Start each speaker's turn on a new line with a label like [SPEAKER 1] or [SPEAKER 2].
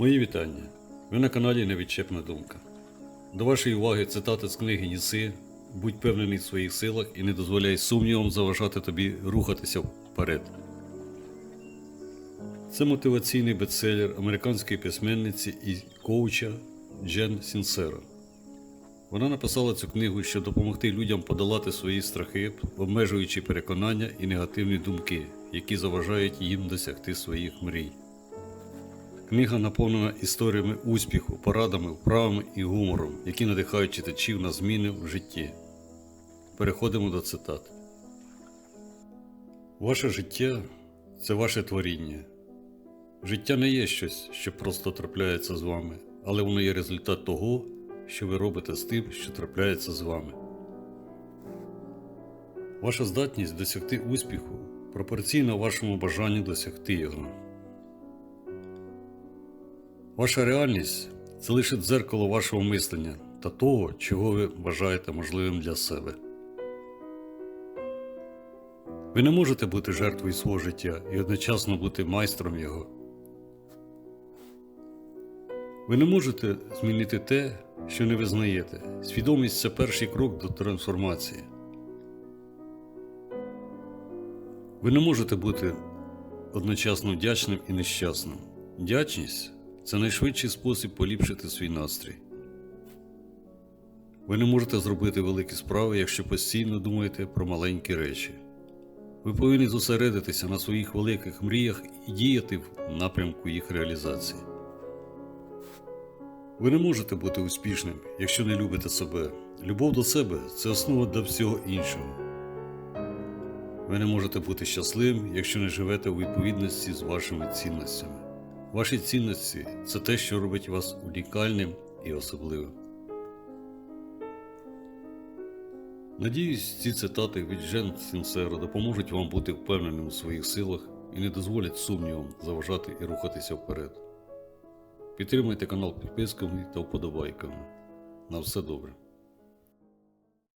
[SPEAKER 1] Мої вітання. Ви на каналі Невідчепна думка. До вашої уваги цитати з книги Ніси Будь впевнений в своїх силах і не дозволяй сумнівам заважати тобі рухатися вперед. Це мотиваційний бестселер американської письменниці і коуча Джен Сінсера. Вона написала цю книгу, щоб допомогти людям подолати свої страхи, обмежуючи переконання і негативні думки, які заважають їм досягти своїх мрій. Книга наповнена історіями успіху, порадами, вправами і гумором, які надихають читачів на зміни в житті. Переходимо до цитат. Ваше життя це ваше творіння. Життя не є щось, що просто трапляється з вами, але воно є результат того, що ви робите з тим, що трапляється з вами. Ваша здатність досягти успіху пропорційна вашому бажанню досягти його. Ваша реальність це лише дзеркало вашого мислення та того, чого ви вважаєте можливим для себе. Ви не можете бути жертвою свого життя і одночасно бути майстром його. Ви не можете змінити те, що не визнаєте. Свідомість це перший крок до трансформації. Ви не можете бути одночасно вдячним і нещасним. Вдячність це найшвидший спосіб поліпшити свій настрій. Ви не можете зробити великі справи, якщо постійно думаєте про маленькі речі. Ви повинні зосередитися на своїх великих мріях і діяти в напрямку їх реалізації. Ви не можете бути успішним, якщо не любите себе. Любов до себе це основа для всього іншого. Ви не можете бути щасливим, якщо не живете у відповідності з вашими цінностями. Ваші цінності це те, що робить вас унікальним і особливим. Надіюсь, ці цитати від Жен Сінсера допоможуть вам бути впевненим у своїх силах і не дозволять сумнівам заважати і рухатися вперед. Підтримуйте канал підписками та вподобайками. На все добре.